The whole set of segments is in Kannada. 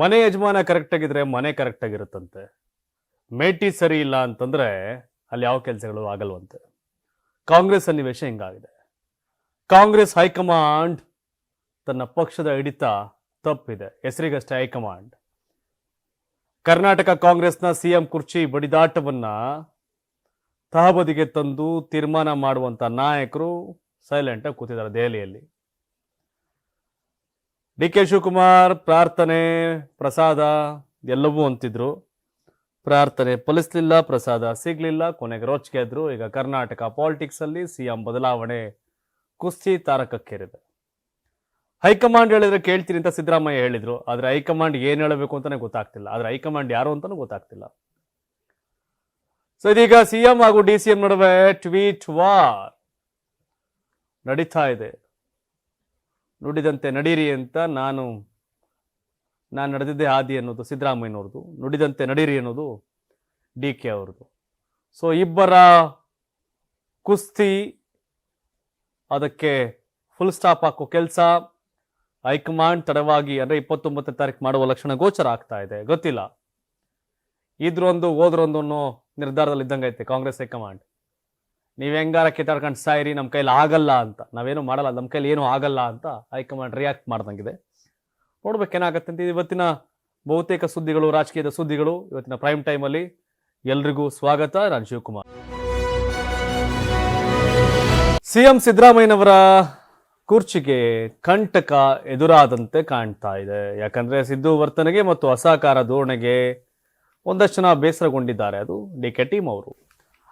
ಮನೆ ಯಜಮಾನ ಕರೆಕ್ಟ್ ಆಗಿದ್ರೆ ಮನೆ ಕರೆಕ್ಟ್ ಆಗಿರುತ್ತಂತೆ. ಮೇಟಿ ಸರಿ ಇಲ್ಲ ಅಂತಂದ್ರೆ ಅಲ್ಲಿ ಯಾವ ಕೆಲಸಗಳು ಆಗಲ್ವಂತೆ. ಕಾಂಗ್ರೆಸ್ ಸನ್ನಿವೇಶ ಹಿಂಗಾಗಿದೆ. ಕಾಂಗ್ರೆಸ್ ಹೈಕಮಾಂಡ್ ತನ್ನ ಪಕ್ಷದ ಹಿಡಿತ ತಪ್ಪಿದೆ. ಹೆಸರಿಗಷ್ಟೇ ಹೈಕಮಾಂಡ್. ಕರ್ನಾಟಕ ಕಾಂಗ್ರೆಸ್ನ ಸಿಎಂ ಕುರ್ಚಿ ಬಡಿದಾಟವನ್ನ ತಹಬದಿಗೆ ತಂದು ತೀರ್ಮಾನ ಮಾಡುವಂತ ನಾಯಕರು ಸೈಲೆಂಟ್ ಆಗಿ ಕೂತಿದ್ದಾರೆ ದೆಹಲಿಯಲ್ಲಿ. ಡಿ ಕೆ ಶಿವಕುಮಾರ್ ಪ್ರಾರ್ಥನೆ, ಪ್ರಸಾದ ಎಲ್ಲವೂ ಅಂತಿದ್ರು. ಪ್ರಾರ್ಥನೆ ಫಲಿಸ್ಲಿಲ್ಲ, ಪ್ರಸಾದ ಸಿಗ್ಲಿಲ್ಲ, ಕೊನೆಗೆ ರೋಚಿಗೆ ಇದ್ರು ಈಗ ಕರ್ನಾಟಕ ಪಾಲಿಟಿಕ್ಸ್ ಅಲ್ಲಿ ಸಿಎಂ ಬದಲಾವಣೆ ಕುಸ್ತಿ ತಾರಕಕ್ಕೇರಿದೆ. ಹೈಕಮಾಂಡ್ ಹೇಳಿದ್ರೆ ಕೇಳ್ತೀನಿ ಅಂತ ಸಿದ್ದರಾಮಯ್ಯ ಹೇಳಿದ್ರು. ಆದ್ರೆ ಹೈಕಮಾಂಡ್ ಏನು ಹೇಳಬೇಕು ಅಂತಾನೆ ಗೊತ್ತಾಗ್ತಿಲ್ಲ. ಆದ್ರೆ ಹೈಕಮಾಂಡ್ ಯಾರು ಅಂತಾನೂ ಗೊತ್ತಾಗ್ತಿಲ್ಲ. ಸೊ ಇದೀಗ ಸಿಎಂ ಹಾಗೂ ಡಿ ಸಿ ಎಂ ನಡುವೆ ಟ್ವೀಟ್ ವಾರ್ ನಡೀತಾ ಇದೆ. ನುಡಿದಂತೆ ನಡೀರಿ ಅಂತ ನಾನು ನಾನು ನಡೆದಿದ್ದೆ ಆದಿ ಅನ್ನೋದು ಸಿದ್ದರಾಮಯ್ಯನವ್ರದ್ದು. ನುಡಿದಂತೆ ನಡೀರಿ ಅನ್ನೋದು ಡಿ ಕೆ ಅವ್ರದ್ದು. ಸೊ ಇಬ್ಬರ ಕುಸ್ತಿ ಅದಕ್ಕೆ ಫುಲ್ ಸ್ಟಾಪ್ ಹಾಕೋ ಕೆಲಸ, ಹೈಕಮಾಂಡ್ ತಡವಾಗಿ ಅಂದರೆ ಇಪ್ಪತ್ತೊಂಬತ್ತನೇ ತಾರೀಕು ಮಾಡುವ ಲಕ್ಷಣ ಗೋಚರ ಆಗ್ತಾ ಇದೆ. ಗೊತ್ತಿಲ್ಲ. ಇದ್ರೊಂದು, ಹೋದ್ರೊಂದು ನಿರ್ಧಾರದಲ್ಲಿ ಇದ್ದಂಗೆ ಐತೆ ಕಾಂಗ್ರೆಸ್ ಹೈಕಮಾಂಡ್. ನೀವು ಹೆಂಗಾರ ಕಿತ್ತಾಡ್ಕೊಂಡು ಸಾಯಿರಿ ನಮ್ಮ ಕೈಲಿ ಆಗಲ್ಲ ಅಂತ. ನಾವೇನು ಮಾಡಲ್ಲ ನಮ್ಮ ಕೈಲಿ ಏನು ಆಗಲ್ಲ ಅಂತ ಹೈಕಮಾಂಡ್ ರಿಯಾಕ್ಟ್ ಮಾಡ್ದಂಗಿದೆ. ನೋಡ್ಬೇಕೇನಾಗತ್ತೆ ಅಂತ. ಇವತ್ತಿನ ಬಹುತೇಕ ಸುದ್ದಿಗಳು, ರಾಜಕೀಯದ ಸುದ್ದಿಗಳು ಇವತ್ತಿನ ಪ್ರೈಮ್ ಟೈಮಲ್ಲಿ ಎಲ್ರಿಗೂ ಸ್ವಾಗತ. ನಾನು ಶಿವಕುಮಾರ್. ಸಿಎಂ ಸಿದ್ದರಾಮಯ್ಯನವರ ಕುರ್ಚಿಗೆ ಕಂಟಕ ಎದುರಾದಂತೆ ಕಾಣ್ತಾ ಇದೆ. ಯಾಕಂದ್ರೆ ಸಿದ್ದು ವರ್ತನೆಗೆ ಮತ್ತು ಅಸಹಕಾರ ಧೋರಣೆಗೆ ಒಂದಷ್ಟು ಜನ ಬೇಸರಗೊಂಡಿದ್ದಾರೆ. ಅದು ಡಿ ಕೆ ಟೀಮ್ ಅವರು.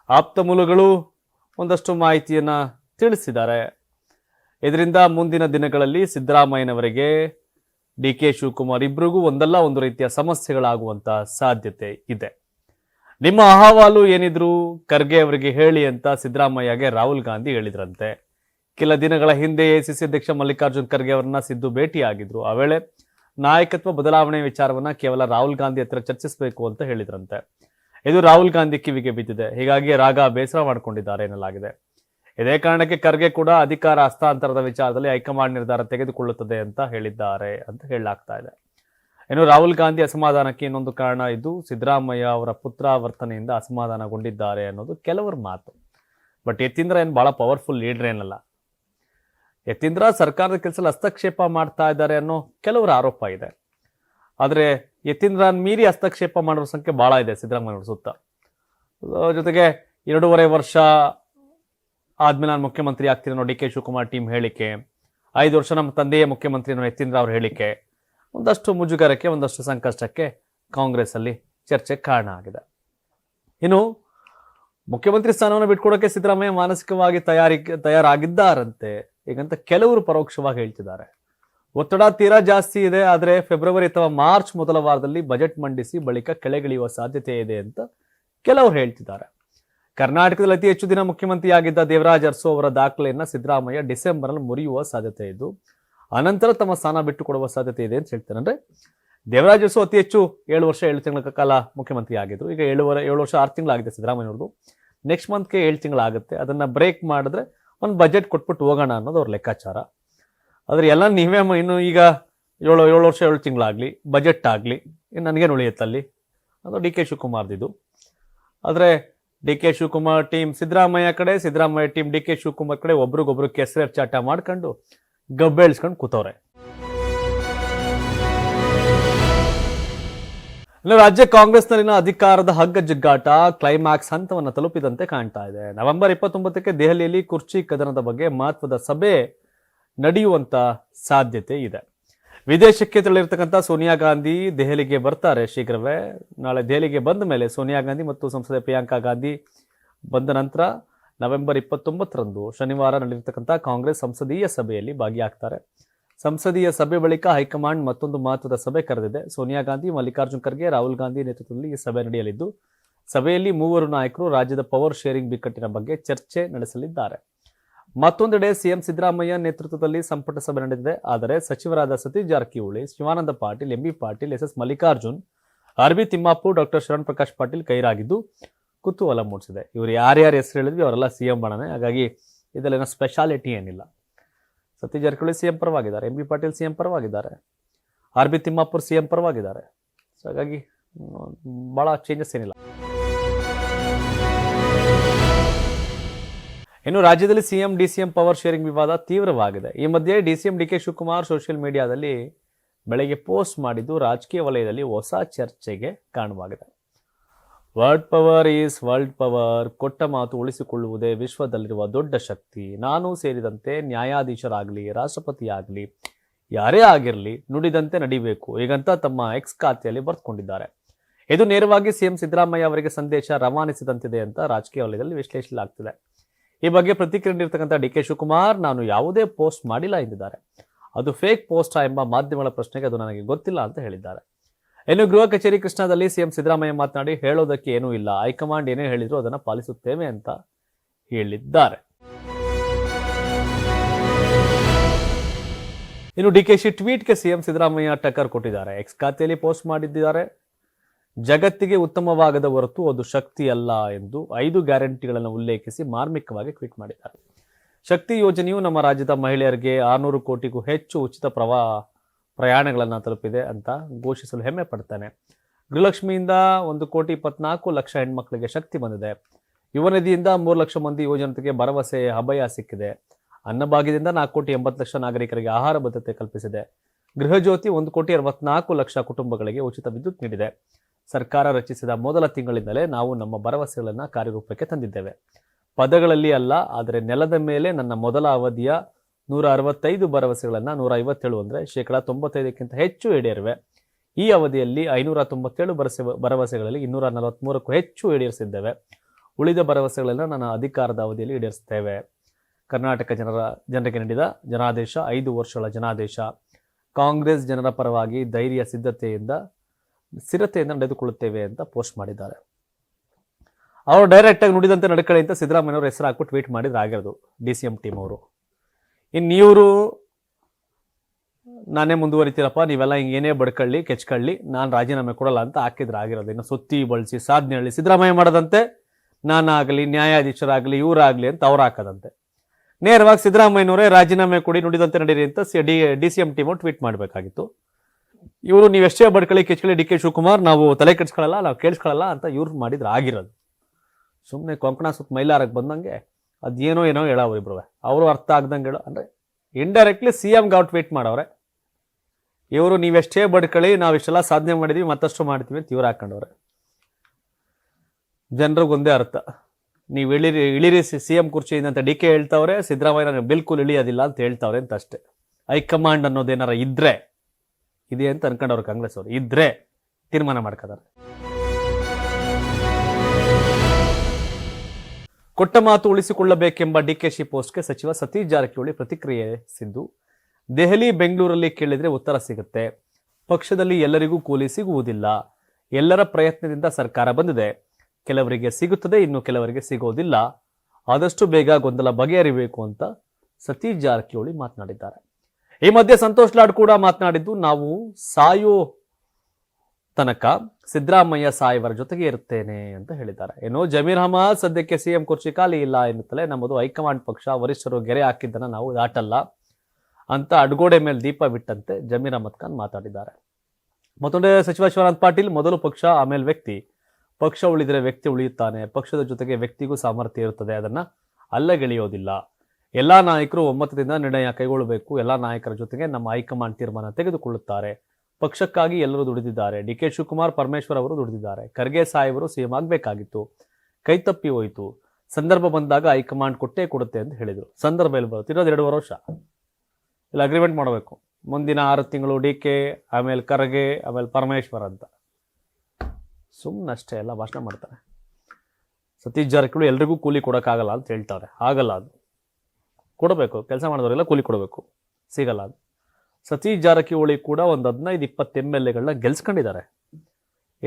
ಆಪ್ತ ಮೂಲಗಳು ಒಂದಷ್ಟು ಮಾಹಿತಿಯನ್ನ ತಿಳಿಸಿದ್ದಾರೆ. ಇದರಿಂದ ಮುಂದಿನ ದಿನಗಳಲ್ಲಿ ಸಿದ್ದರಾಮಯ್ಯನವರಿಗೆ ಡಿ ಕೆ ಶಿವಕುಮಾರ್ ಇಬ್ಬರಿಗೂ ಒಂದಲ್ಲ ಒಂದು ರೀತಿಯ ಸಮಸ್ಯೆಗಳಾಗುವಂತ ಸಾಧ್ಯತೆ ಇದೆ. ನಿಮ್ಮ ಅಹವಾಲು ಏನಿದ್ರು ಖರ್ಗೆ ಅವರಿಗೆ ಹೇಳಿ ಅಂತ ಸಿದ್ದರಾಮಯ್ಯಗೆ ರಾಹುಲ್ ಗಾಂಧಿ ಹೇಳಿದ್ರಂತೆ. ಕೆಲ ದಿನಗಳ ಹಿಂದೆ ಎಸಿಸಿ ಅಧ್ಯಕ್ಷ ಮಲ್ಲಿಕಾರ್ಜುನ್ ಖರ್ಗೆ ಅವರನ್ನ ಸಿದ್ದು ಭೇಟಿಯಾಗಿದ್ರು. ಆ ವೇಳೆ ನಾಯಕತ್ವ ಬದಲಾವಣೆ ವಿಚಾರವನ್ನ ಕೇವಲ ರಾಹುಲ್ ಗಾಂಧಿ ಹತ್ರ ಚರ್ಚಿಸಬೇಕು ಅಂತ ಹೇಳಿದ್ರಂತೆ. ಇದು ರಾಹುಲ್ ಗಾಂಧಿ ಕಿವಿಗೆ ಬಿದ್ದಿದೆ. ಹೀಗಾಗಿ ರಾಗ ಬೇಸರ ಮಾಡಿಕೊಂಡಿದ್ದಾರೆ ಎನ್ನಲಾಗಿದೆ. ಇದೇ ಕಾರಣಕ್ಕೆ ಖರ್ಗೆ ಕೂಡ ಅಧಿಕಾರ ಹಸ್ತಾಂತರದ ವಿಚಾರದಲ್ಲಿ ಹೈಕಮಾಂಡ್ ನಿರ್ಧಾರ ತೆಗೆದುಕೊಳ್ಳುತ್ತದೆ ಅಂತ ಹೇಳಿದ್ದಾರೆ ಅಂತ ಹೇಳಲಾಗ್ತಾ ಇದೆ. ಇನ್ನು ರಾಹುಲ್ ಗಾಂಧಿ ಅಸಮಾಧಾನಕ್ಕೆ ಇನ್ನೊಂದು ಕಾರಣ ಇದು. ಸಿದ್ದರಾಮಯ್ಯ ಅವರ ಪುತ್ರ ವರ್ತನೆಯಿಂದ ಅಸಮಾಧಾನಗೊಂಡಿದ್ದಾರೆ ಅನ್ನೋದು ಕೆಲವರ ಮಾತು. ಬಟ್ ಯತೀಂದ್ರ ಏನು ಬಹಳ ಪವರ್ಫುಲ್ ಲೀಡರ್ ಏನಲ್ಲ. ಯತೀಂದ್ರ ಸರ್ಕಾರದ ಕೆಲಸದಲ್ಲಿ ಹಸ್ತಕ್ಷೇಪ ಮಾಡ್ತಾ ಇದ್ದಾರೆ ಅನ್ನೋ ಕೆಲವರ ಆರೋಪ ಇದೆ. ಆದರೆ ಯತೀಂದ್ರನ್ ಮೀರಿ ಹಸ್ತಕ್ಷೇಪ ಮಾಡೋ ಸಂಖ್ಯೆ ಬಹಳ ಇದೆ ಸಿದ್ದರಾಮಯ್ಯ ಸುತ್ತ. ಜೊತೆಗೆ ಎರಡೂವರೆ ವರ್ಷ ಆದ್ಮೇಲೆ ನಾನು ಮುಖ್ಯಮಂತ್ರಿ ಆಗ್ತೀನಿ ಅನ್ನೋ ಡಿ ಕೆ ಶಿವಕುಮಾರ್ ಟೀಮ್ ಹೇಳಿಕೆ, ಐದು ವರ್ಷ ನಮ್ಮ ತಂದೆಯೇ ಮುಖ್ಯಮಂತ್ರಿ ಅನ್ನೋ ಯತೀಂದ್ರ ಅವ್ರ ಹೇಳಿಕೆ, ಒಂದಷ್ಟು ಮುಜುಗರಕ್ಕೆ, ಒಂದಷ್ಟು ಸಂಕಷ್ಟಕ್ಕೆ ಕಾಂಗ್ರೆಸ್ ಅಲ್ಲಿ ಚರ್ಚೆ ಕಾರಣ ಆಗಿದೆ. ಇನ್ನು ಮುಖ್ಯಮಂತ್ರಿ ಸ್ಥಾನವನ್ನು ಬಿಟ್ಕೊಡೋಕೆ ಸಿದ್ದರಾಮಯ್ಯ ಮಾನಸಿಕವಾಗಿ ತಯಾರಿ, ತಯಾರಾಗಿದ್ದಾರಂತೆ, ಈಗಂತ ಕೆಲವರು ಪರೋಕ್ಷವಾಗಿ ಹೇಳ್ತಿದ್ದಾರೆ. ಒತ್ತಡ ತೀರಾ ಜಾಸ್ತಿ ಇದೆ, ಆದರೆ ಫೆಬ್ರವರಿ ಅಥವಾ ಮಾರ್ಚ್ ಮೊದಲ ವಾರದಲ್ಲಿ ಬಜೆಟ್ ಮಂಡಿಸಿ ಬಳಿಕ ಕೆಳಗಿಳಿಯುವ ಸಾಧ್ಯತೆ ಇದೆ ಅಂತ ಕೆಲವರು ಹೇಳ್ತಿದ್ದಾರೆ. ಕರ್ನಾಟಕದಲ್ಲಿ ಅತಿ ಹೆಚ್ಚು ದಿನ ಮುಖ್ಯಮಂತ್ರಿಯಾಗಿದ್ದ ದೇವರಾಜ್ ಅರಸು ಅವರ ದಾಖಲೆಯನ್ನ ಸಿದ್ದರಾಮಯ್ಯ ಡಿಸೆಂಬರ್ ಅಲ್ಲಿ ಮುರಿಯುವ ಸಾಧ್ಯತೆ ಇದ್ದು, ಅನಂತರ ತಮ್ಮ ಸ್ಥಾನ ಬಿಟ್ಟು ಕೊಡುವ ಸಾಧ್ಯತೆ ಇದೆ ಅಂತ ಹೇಳ್ತಾರೆ. ಅಂದ್ರೆ ದೇವರಾಜ್ ಅರಸು ಅತಿ ಹೆಚ್ಚು ಏಳು ವರ್ಷ, ಏಳು ತಿಂಗಳ ಕಾಲ ಮುಖ್ಯಮಂತ್ರಿ ಆಗಿದ್ರು ಈಗ ಏಳುವರೆ, ಏಳು ವರ್ಷ, ಆರು ತಿಂಗಳಾಗಿದೆ ಸಿದ್ದರಾಮಯ್ಯವ್ರದ್ದು ನೆಕ್ಸ್ಟ್ ಮಂತ್ಗೆ ಏಳು ತಿಂಗಳಾಗುತ್ತೆ. ಅದನ್ನ ಬ್ರೇಕ್ ಮಾಡಿದ್ರೆ ಒಂದು ಬಜೆಟ್ ಕೊಟ್ಬಿಟ್ಟು ಹೋಗೋಣ ಅನ್ನೋದು ಅವ್ರ ಲೆಕ್ಕಾಚಾರ. ಆದ್ರೆ ಎಲ್ಲ ನೀವೇ ಇನ್ನು ಈಗ ಏಳು ಏಳು ವರ್ಷ, ಏಳು ತಿಂಗಳಾಗಲಿ ಬಜೆಟ್ ಆಗಲಿ, ಇನ್ನು ನನಗೇನು ಉಳಿಯುತ್ತಲ್ಲಿ? ಅದು ಡಿ ಕೆ ಶಿವಕುಮಾರ್ದಿದು. ಆದರೆ D K Shivakumar team Siddaramaiah ಕಡೆ, Siddaramaiah team D K Shivakumar ಕಡೆ ಒಬ್ರಿಗೊಬ್ರು ಕೆಸರ ಚಾಟ ಮಾಡ್ಕೊಂಡು ಗಬ್ಬೆಳ್ಸ್ಕೊಂಡು ಕೂತವ್ರೆ. ಇನ್ನು ರಾಜ್ಯ ಕಾಂಗ್ರೆಸ್ನಲ್ಲಿನ ಅಧಿಕಾರದ ಹಗ್ಗ ಜಿಗ್ಗಾಟ ಕ್ಲೈಮ್ಯಾಕ್ಸ್ ಹಂತವನ್ನು ತಲುಪಿದಂತೆ ಕಾಣ್ತಾ ಇದೆ. ನವೆಂಬರ್ ಇಪ್ಪತ್ತೊಂಬತ್ತಕ್ಕೆ ದೆಹಲಿಯಲ್ಲಿ ಕುರ್ಚಿ ಕದನದ ಬಗ್ಗೆ ಮಹತ್ವದ ಸಭೆ ನಡೆಯುವಂತ ಸಾಧ್ಯತೆ ಇದೆ. ವಿದೇಶಕ್ಕೆ ತೆರಳಿರ್ತಕ್ಕಂಥ ಸೋನಿಯಾ ಗಾಂಧಿ ದೆಹಲಿಗೆ ಬರ್ತಾರೆ ಶೀಘ್ರವೇ. ನಾಳೆ ದೆಹಲಿಗೆ ಬಂದ ಮೇಲೆ ಸೋನಿಯಾ ಗಾಂಧಿ ಮತ್ತು ಸಂಸದೆ ಪ್ರಿಯಾಂಕಾ ಗಾಂಧಿ ಬಂದ ನಂತರ ನವೆಂಬರ್ ಇಪ್ಪತ್ತೊಂಬತ್ತರಂದು ಶನಿವಾರ ನಡೆದಿರ್ತಕ್ಕಂಥ ಕಾಂಗ್ರೆಸ್ ಸಂಸದೀಯ ಸಭೆಯಲ್ಲಿ ಭಾಗಿಯಾಗ್ತಾರೆ. ಸಂಸದೀಯ ಸಭೆ ಬಳಿಕ ಹೈಕಮಾಂಡ್ ಮತ್ತೊಂದು ಮಹತ್ವದ ಸಭೆ ಕರೆದಿದೆ. ಸೋನಿಯಾ ಗಾಂಧಿ ಮಲ್ಲಿಕಾರ್ಜುನ್ ಖರ್ಗೆ ರಾಹುಲ್ ಗಾಂಧಿ ನೇತೃತ್ವದಲ್ಲಿ ಈ ಸಭೆ ನಡೆಯಲಿದ್ದು, ಸಭೆಯಲ್ಲಿ ಮೂವರು ನಾಯಕರು ರಾಜ್ಯದ ಪವರ್ ಶೇರಿಂಗ್ ಬಿಕ್ಕಟ್ಟಿನ ಬಗ್ಗೆ ಚರ್ಚೆ ನಡೆಸಲಿದ್ದಾರೆ. ಮತ್ತೊಂದೆಡೆ ಸಿಎಂ ಸಿದ್ದರಾಮಯ್ಯ ನೇತೃತ್ವದಲ್ಲಿ ಸಂಪುಟ ಸಭೆ ನಡೆದಿದೆ. ಆದರೆ ಸಚಿವರಾದ Satish Jarkiholi, Shivanand Patil MB Patil, S S Mallikarjun RB Timmapur, doctor Sharan Prakash Patil ಕೈರಾಗಿದ್ದು ಕುತೂಹಲ ಮೂಡಿಸಿದೆ. ಇವರು ಯಾರ್ಯಾರ ಹೆಸರು ಹೇಳಿದ್ವಿ, ಅವರೆಲ್ಲ ಸಿಎಂ ಮಾಡೋಣ ಹಾಗಾಗಿ ಇದರಲ್ಲಿನ ಸ್ಪೆಷಾಲಿಟಿ ಏನಿಲ್ಲ. ಸತೀಶ್ ಜಾರಕಿಹೊಳಿ ಸಿಎಂ ಪರವಾಗಿದ್ದಾರೆ, M B Patil CM ಪರವಾಗಿದ್ದಾರೆ, R B Timmapur C M ಪರವಾಗಿದ್ದಾರೆ. So ಹಾಗಾಗಿ ಭಾಳ ಚೇಂಜಸ್ ಏನಿಲ್ಲ. ಇನ್ನು ರಾಜ್ಯದಲ್ಲಿ ಸಿಎಂ, ಡಿಸಿಎಂ ಪವರ್ ಶೇರಿಂಗ್ ವಿವಾದ ತೀವ್ರವಾಗಿದೆ. ಈ ಮಧ್ಯೆ DCM D K Shivakumar social ಮೀಡಿಯಾದಲ್ಲಿ ಬೆಳಗ್ಗೆ ಪೋಸ್ಟ್ ಮಾಡಿದ್ದು ರಾಜಕೀಯ ವಲಯದಲ್ಲಿ ಹೊಸ ಚರ್ಚೆಗೆ ಕಾರಣವಾಗಿದೆ. World power is world power ಕೊಟ್ಟ ಮಾತು ಉಳಿಸಿಕೊಳ್ಳುವುದೇ ವಿಶ್ವದಲ್ಲಿರುವ ದೊಡ್ಡ ಶಕ್ತಿ. ನಾನು ಸೇರಿದಂತೆ ನ್ಯಾಯಾಧೀಶರಾಗಲಿ, ರಾಷ್ಟ್ರಪತಿಯಾಗಲಿ, ಯಾರೇ ಆಗಿರಲಿ ನುಡಿದಂತೆ ನಡಿಬೇಕು. ಹೀಗಂತ ತಮ್ಮ ಎಕ್ಸ್ ಖಾತೆಯಲ್ಲಿ ಬರೆದುಕೊಂಡಿದ್ದಾರೆ ಇದು ನೇರವಾಗಿ ಸಿಎಂ ಸಿದ್ದರಾಮಯ್ಯ ಅವರಿಗೆ ಸಂದೇಶ ರವಾನಿಸಿದಂತಿದೆ ಅಂತ ರಾಜಕೀಯ ವಲಯದಲ್ಲಿ ವಿಶ್ಲೇಷಿಸಲಾಗ್ತಿದೆ. ಈ ಬಗ್ಗೆ ಪ್ರತಿಕ್ರಿಯೆ ನೀಡಿರ್ತಕ್ಕಂಥ ಡಿ ಕೆ ಶಿವಕುಮಾರ್, ನಾನು ಯಾವುದೇ ಪೋಸ್ಟ್ ಮಾಡಿಲ್ಲ ಎಂದಿದ್ದಾರೆ. ಅದು ಫೇಕ್ ಪೋಸ್ಟ್ ಎಂಬ ಮಾಧ್ಯಮಗಳ ಪ್ರಶ್ನೆಗೆ ಅದು ನನಗೆ ಗೊತ್ತಿಲ್ಲ ಅಂತ ಹೇಳಿದ್ದಾರೆ. ಇನ್ನು ಗೃಹ ಕಚೇರಿ ಕೃಷ್ಣದಲ್ಲಿ ಸಿಎಂ ಸಿದ್ದರಾಮಯ್ಯ ಮಾತನಾಡಿ, ಹೇಳೋದಕ್ಕೆ ಏನೂ ಇಲ್ಲ. ಹೈಕಮಾಂಡ್ ಏನೇ ಹೇಳಿದ್ರು ಅದನ್ನು ಪಾಲಿಸುತ್ತೇವೆ ಅಂತ ಹೇಳಿದ್ದಾರೆ. ಇನ್ನು ಡಿ ಕೆ ಶಿ ಟ್ವೀಟ್ಗೆ ಸಿಎಂ ಸಿದ್ದರಾಮಯ್ಯ ಟಕ್ಕರ್ ಕೊಟ್ಟಿದ್ದಾರೆ. ಎಕ್ಸ್ ಖಾತೆಯಲ್ಲಿ ಪೋಸ್ಟ್ ಮಾಡಿದ್ದಾರೆ. ಜಗತ್ತಿಗೆ ಉತ್ತಮವಾಗದ ಹೊರತು ಅದು ಶಕ್ತಿ ಅಲ್ಲ ಎಂದು ಐದು ಗ್ಯಾರಂಟಿಗಳನ್ನು ಉಲ್ಲೇಖಿಸಿ ಮಾರ್ಮಿಕವಾಗಿ ಟ್ವೀಟ್ ಮಾಡಿದ್ದಾರೆ. ಶಕ್ತಿ ಯೋಜನೆಯು ನಮ್ಮ ರಾಜ್ಯದ ಮಹಿಳೆಯರಿಗೆ ಆರುನೂರು ಕೋಟಿಗೂ ಹೆಚ್ಚು ಉಚಿತ ಪ್ರವಾ, ಪ್ರಯಾಣಗಳನ್ನು ತಲುಪಿದೆ ಅಂತ ಘೋಷಿಸಲು ಹೆಮ್ಮೆ ಪಡ್ತಾನೆ. ಗೃಹಲಕ್ಷ್ಮಿಯಿಂದ ಒಂದು ಕೋಟಿ ಇಪ್ಪತ್ನಾಲ್ಕು ಲಕ್ಷ ಹೆಣ್ಮಕ್ಳಿಗೆ ಶಕ್ತಿ ಬಂದಿದೆ. ಯುವ ನಿಧಿಯಿಂದ ಮೂರು ಲಕ್ಷ ಮಂದಿ ಯುವಜನತೆಗೆ ಭರವಸೆ ಅಭಯ ಸಿಕ್ಕಿದೆ. ಅನ್ನಭಾಗ್ಯದಿಂದ ನಾಲ್ಕು ಕೋಟಿ ಎಂಬತ್ತು ಲಕ್ಷ ನಾಗರಿಕರಿಗೆ ಆಹಾರ ಭದ್ರತೆ ಕಲ್ಪಿಸಿದೆ. ಗೃಹಜ್ಯೋತಿ ಒಂದು ಕೋಟಿ ಅರವತ್ನಾಲ್ಕು ಲಕ್ಷ ಕುಟುಂಬಗಳಿಗೆ ಉಚಿತ ವಿದ್ಯುತ್ ನೀಡಿದೆ. ಸರ್ಕಾರ ರಚಿಸಿದ ಮೊದಲ ತಿಂಗಳಿಂದಲೇ ನಾವು ನಮ್ಮ ಭರವಸೆಗಳನ್ನು ಕಾರ್ಯರೂಪಕ್ಕೆ ತಂದಿದ್ದೇವೆ. ಪದಗಳಲ್ಲಿ ಅಲ್ಲ, ಆದರೆ ನೆಲದ ಮೇಲೆ ನನ್ನ ಮೊದಲ ಅವಧಿಯ ನೂರ ಅರವತ್ತೈದು ಭರವಸೆಗಳನ್ನು ನೂರ ಐವತ್ತೇಳು ಅಂದರೆ ಶೇಕಡಾ ತೊಂಬತ್ತೈದಕ್ಕಿಂತ ಹೆಚ್ಚು ಈಡೇರಿವೆ. ಈ ಅವಧಿಯಲ್ಲಿ ಐನೂರ ತೊಂಬತ್ತೇಳು ಭರವಸೆ, ಭರವಸೆಗಳಲ್ಲಿ ಇನ್ನೂರ ನಲವತ್ತ್ಮೂರಕ್ಕೂ ಹೆಚ್ಚು ಈಡೇರಿಸಿದ್ದೇವೆ. ಉಳಿದ ಭರವಸೆಗಳನ್ನು ನನ್ನ ಅಧಿಕಾರದ ಅವಧಿಯಲ್ಲಿ ಈಡೇರಿಸುತ್ತೇವೆ. ಕರ್ನಾಟಕ ಜನರ, ಜನರಿಗೆ ನೀಡಿದ ಜನಾದೇಶ, ಐದು ವರ್ಷಗಳ ಜನಾದೇಶ. ಕಾಂಗ್ರೆಸ್ ಜನರ ಪರವಾಗಿ ಧೈರ್ಯ, ಸಿದ್ಧತೆಯಿಂದ ಸ್ಥಿರತೆಯಿಂದ ನಡೆದುಕೊಳ್ಳುತ್ತೇವೆ ಅಂತ ಪೋಸ್ಟ್ ಮಾಡಿದ್ದಾರೆ. ಅವರು ಡೈರೆಕ್ಟ್ ಆಗಿ ನುಡಿದಂತೆ ನಡ್ಕೊಳ್ಳಿ ಅಂತ ಸಿದ್ದರಾಮಯ್ಯವ್ರ ಹೆಸರು ಹಾಕ್ಬಿಟ್ಟು ಟ್ವೀಟ್ ಮಾಡಿದ್ರೆ ಆಗಿರೋದು, ಡಿ ಸಿ ಎಂ ಟೀಮ್ ಅವರು. ಇನ್ನು ಇವರು, ನಾನೇ ಮುಂದುವರಿತೀರಪ್ಪ, ನೀವೆಲ್ಲ ಹಿಂಗೇನೇ ಬಡ್ಕೊಳ್ಳಿ, ಕೆಚ್ಕೊಳ್ಳಿ, ನಾನು ರಾಜೀನಾಮೆ ಕೊಡಲ್ಲ ಅಂತ ಹಾಕಿದ್ರೆ ಆಗಿರೋದು. ಇನ್ನು ಸುತ್ತಿ ಬಳಸಿ ಸಾಧನೆ ಹೇಳಿ ಸಿದ್ದರಾಮಯ್ಯ ಮಾಡದಂತೆ, ನಾನಾಗಲಿ, ನ್ಯಾಯಾಧೀಶರಾಗಲಿ, ಇವರಾಗಲಿ ಅಂತ ಅವ್ರು ಹಾಕದಂತೆ. ನೇರವಾಗಿ ಸಿದ್ದರಾಮಯ್ಯನವರೇ ರಾಜೀನಾಮೆ ಕೊಡಿ ನುಡಿದಂತೆ ನಡೀರಿ ಅಂತ D D C M team tweet ಮಾಡಬೇಕಾಗಿತ್ತು. ಇವರು ನೀವೆಷ್ಟೇ ಬಡ್ಕೊಳ್ಳಿ ಕೆಚ್ಕೊಳ್ಳಿ ಡಿ ಕೆ ಶಿವಕುಮಾರ್, ನಾವು ತಲೆ ಕೆಡ್ಸ್ಕೊಳ್ಳಲ್ಲ ನಾವು ಕೇಳಿಸ್ಕೊಳ್ಳಲ್ಲ ಅಂತ ಇವ್ರು ಮಾಡಿದ್ರೆ, ಆಗಿರೋದು. ಸುಮ್ಮನೆ ಕೊಂಕಣ ಸುತ್ತ ಮೈಲಾರಕ್ಕೆ ಬಂದಂಗೆ ಅದೇನೋ ಏನೋ ಹೇಳೋರು ಇಬ್ರು ಅವರು ಅರ್ಥ ಆಗ್ದಂಗೆ ಹೇಳೋ. ಅಂದರೆ ಇಂಡೈರೆಕ್ಟ್ಲಿ ಸಿ ಎಂ ಗೌಟ್ ವೇಟ್ ಮಾಡವ್ರೆ. ಇವರು ನೀವೆಷ್ಟೇ ಬಡ್ಕೊಳ್ಳಿ ನಾವು ಇಷ್ಟೆಲ್ಲ ಸಾಧನೆ ಮಾಡಿದ್ವಿ, ಮತ್ತಷ್ಟು ಮಾಡ್ತೀವಿ ಅಂತ ಇವ್ರು ಹಾಕೊಂಡವ್ರೆ. ಜನರಿಗೊಂದೇ ಅರ್ಥ. ನೀವು ಇಳಿರಿ ಇಳಿರಿ ಸಿ ಎಂ ಕುರ್ಚಿಯಿಂದ ಅಂತ ಡಿ ಕೆ ಹೇಳ್ತಾವ್ರೆ, ಸಿದ್ದರಾಮಯ್ಯ ಬಿಲ್ಕುಲ್ ಇಳಿಯೋದಿಲ್ಲ ಅಂತ ಹೇಳ್ತಾವ್ರೆ ಅಂತ ಅಷ್ಟೇ. ಹೈಕಮಾಂಡ್ ಅನ್ನೋದೇನಾರ ಇದ್ರೆ ಇದೆ ಅಂತ ಅನ್ಕೊಂಡವ್ರು ಕಾಂಗ್ರೆಸ್ ಅವರು. ಇದ್ರೆ ತೀರ್ಮಾನ ಮಾಡ್ಕೋತಾರೆ ಕೊಟ್ಟ ಮಾತು ಉಳಿಸಿಕೊಳ್ಳಬೇಕೆಂಬ ಡಿಕೆಶಿ ಪೋಸ್ಟ್ಗೆ ಸಚಿವ ಸತೀಶ್ ಜಾರಕಿಹೊಳಿ ಪ್ರತಿಕ್ರಿಯಿಸಿದ್ದು ದೆಹಲಿ, ಬೆಂಗಳೂರಲ್ಲಿ ಕೇಳಿದ್ರೆ ಉತ್ತರ ಸಿಗುತ್ತೆ. ಪಕ್ಷದಲ್ಲಿ ಎಲ್ಲರಿಗೂ ಕೂಲಿ ಸಿಗುವುದಿಲ್ಲ. ಎಲ್ಲರ ಪ್ರಯತ್ನದಿಂದ ಸರ್ಕಾರ ಬಂದಿದೆ. ಕೆಲವರಿಗೆ ಸಿಗುತ್ತದೆ, ಇನ್ನು ಕೆಲವರಿಗೆ ಸಿಗೋದಿಲ್ಲ. ಆದಷ್ಟು ಬೇಗ ಗೊಂದಲ ಬಗೆಹರಿಬೇಕು ಅಂತ ಸತೀಶ್ ಜಾರಕಿಹೊಳಿ ಮಾತನಾಡಿದ್ದಾರೆ. ಈ ಮಧ್ಯೆ ಸಂತೋಷ್ ಲಾಡ್ ಕೂಡ ಮಾತನಾಡಿದ್ದು, ನಾವು ಸಾಯೋ ತನಕ ಸಿದ್ದರಾಮಯ್ಯ ಸಾಯುವರ ಜೊತೆಗೆ ಇರುತ್ತೇನೆ ಅಂತ ಹೇಳಿದ್ದಾರೆ. ಏನು ಜಮೀರ್ ಅಹಮದ್ ಸದ್ಯಕ್ಕೆ ಸಿಎಂ ಕುರ್ಚಿ ಖಾಲಿ ಇಲ್ಲ ಎನ್ನುತ್ತಲೇ ನಮ್ಮದು ಹೈಕಮಾಂಡ್ ಪಕ್ಷ ವರಿಷ್ಠರು ಗೆರೆ ಹಾಕಿದ್ದನ್ನು ನಾವು ದಾಟಲ್ಲ ಅಂತ ಅಡ್ಗೋಡೆ ಮೇಲೆ ದೀಪ ಬಿಟ್ಟಂತೆ ಜಮೀರ್ ಅಹಮದ್ ಖಾನ್ ಮಾತಾಡಿದ್ದಾರೆ. ಮತ್ತೊಂದು ಸಚಿವ ಪಾಟೀಲ್, ಮೊದಲು ಪಕ್ಷ, ಆಮೇಲೆ ವ್ಯಕ್ತಿ. ಪಕ್ಷ ಉಳಿದರೆ ವ್ಯಕ್ತಿ ಉಳಿಯುತ್ತಾನೆ. ಪಕ್ಷದ ಜೊತೆಗೆ ವ್ಯಕ್ತಿಗೂ ಸಾಮರ್ಥ್ಯ ಇರುತ್ತದೆ. ಅದನ್ನ ಅಲ್ಲಗೆಳೆಯೋದಿಲ್ಲ. ಎಲ್ಲಾ ನಾಯಕರು ಒಮ್ಮತದಿಂದ ನಿರ್ಣಯ ಕೈಗೊಳ್ಳಬೇಕು. ಎಲ್ಲ ನಾಯಕರ ಜೊತೆಗೆ ನಮ್ಮ ಹೈಕಮಾಂಡ್ ತೀರ್ಮಾನ ತೆಗೆದುಕೊಳ್ಳುತ್ತಾರೆ. ಪಕ್ಷಕ್ಕಾಗಿ ಎಲ್ಲರೂ ದುಡಿದಿದ್ದಾರೆ. ಡಿ ಕೆ ಶಿವಕುಮಾರ್, ಪರಮೇಶ್ವರ್ ಅವರು ದುಡಿದಿದ್ದಾರೆ. ಖರ್ಗೆ ಸಾಹೇಬರು ಸಿಎಂ ಆಗಬೇಕಾಗಿತ್ತು. ಕೈತಪ್ಪಿ ಹೋಯಿತು. ಸಂದರ್ಭ ಬಂದಾಗ ಹೈಕಮಾಂಡ್ ಕೊಟ್ಟೇ ಕೊಡುತ್ತೆ ಅಂತ ಹೇಳಿದರು. ಸಂದರ್ಭ ಎಲ್ಲಿ ಬರುತ್ತೆ? ಇರೋದು ಎರಡೂವರೆ ವರ್ಷ. ಇಲ್ಲ ಅಗ್ರಿಮೆಂಟ್ ಮಾಡಬೇಕು. ಮುಂದಿನ ಆರು ತಿಂಗಳು ಡಿ ಕೆ, ಆಮೇಲೆ ಖರ್ಗೆ, ಆಮೇಲೆ ಪರಮೇಶ್ವರ್ ಅಂತ. ಸುಮ್ಮನಷ್ಟೇ ಎಲ್ಲ ಭಾಷಣ ಮಾಡ್ತಾರೆ. ಸತೀಶ್ ಜಾರಕಿಹೊಳಿ ಎಲ್ರಿಗೂ ಕೂಲಿ ಕೊಡೋಕ್ಕಾಗಲ್ಲ ಅಂತ ಹೇಳ್ತಾರೆ. ಆಗಲ್ಲ ಅದು. ಕೊಡಬೇಕು, ಕೆಲಸ ಮಾಡಿದವರೆಲ್ಲ ಕೂಲಿ ಕೊಡಬೇಕು. ಸಿಗಲ್ಲ ಅದು. ಸತೀಶ್ ಜಾರಕಿಹೊಳಿ ಕೂಡ ಒಂದು ಹದಿನೈದು ಇಪ್ಪತ್ತು ಎಂ ಎಲ್ ಎಗಳನ್ನ ಗೆಲ್ಸ್ಕೊಂಡಿದ್ದಾರೆ.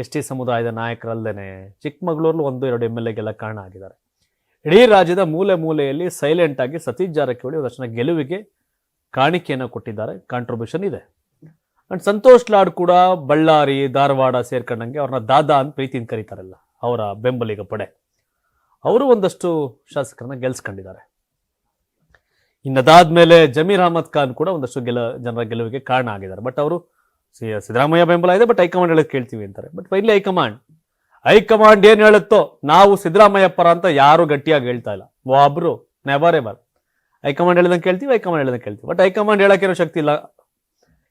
ಎಸ್ ಟಿ ಸಮುದಾಯದ ನಾಯಕರಲ್ಲದೆ ಚಿಕ್ಕಮಗಳೂರಲ್ಲಿ ಒಂದು, ಎರಡು ಎಂ ಎಲ್ ಎಗೆಲ್ಲ ಕಾರಣ ಆಗಿದ್ದಾರೆ. ಇಡೀ ರಾಜ್ಯದ ಮೂಲೆ ಮೂಲೆಯಲ್ಲಿ ಸೈಲೆಂಟ್ ಆಗಿ ಸತೀಶ್ ಜಾರಕಿಹೊಳಿ ಒಂದಷ್ಟು ಗೆಲುವಿಗೆ ಕಾಣಿಕೆಯನ್ನು ಕೊಟ್ಟಿದ್ದಾರೆ. ಕಾಂಟ್ರಿಬ್ಯೂಷನ್ ಇದೆ. ಅಂಡ್ ಸಂತೋಷ್ ಲಾಡ್ ಕೂಡ ಬಳ್ಳಾರಿ, ಧಾರವಾಡ ಸೇರ್ಕೊಂಡಂಗೆ ಅವ್ರನ್ನ ದಾದಾ ಅಂತ ಪ್ರೀತಿಯಿಂದ ಕರೀತಾರಲ್ಲ, ಅವರ ಬೆಂಬಲಿಗ ಪಡೆ. ಅವರು ಒಂದಷ್ಟು ಶಾಸಕರನ್ನ ಗೆಲ್ಸ್ಕೊಂಡಿದ್ದಾರೆ. ಇನ್ನದಾದ್ಮೇಲೆ ಜಮೀರ್ ಅಹಮದ್ ಖಾನ್ ಕೂಡ ಒಂದಷ್ಟು ಗೆಲ, ಜನರ ಗೆಲುವಿಗೆ ಕಾರಣ ಆಗಿದ್ದಾರೆ. ಬಟ್ ಅವರು ಸಿದ್ದರಾಮಯ್ಯ ಬೆಂಬಲ ಇದೆ ಬಟ್ ಹೈಕಮಾಂಡ್ ಹೇಳೋದು ಕೇಳ್ತೀವಿ ಅಂತಾರೆ. But finally high command. ಹೈಕಮಾಂಡ್ ಏನ್ ಹೇಳುತ್ತೋ ನಾವು ಸಿದ್ದರಾಮಯ್ಯ ಪರ ಅಂತ ಯಾರು ಗಟ್ಟಿಯಾಗಿ ಹೇಳ್ತಾ ಇಲ್ಲ. ಒಬ್ರು ನೆವರ್ ಎವರ್ ಹೈಕಮಾಂಡ್ ಹೇಳ್ದಂಗೆ ಕೇಳ್ತೀವಿ, ಹೈಕಮಾಂಡ್ ಹೇಳ್ದಂಗೆ ಕೇಳ್ತೀವಿ. ಬಟ್ ಹೈಕಮಾಂಡ್ ಹೇಳಕ್ಕೇನೋ ಶಕ್ತಿ ಇಲ್ಲ.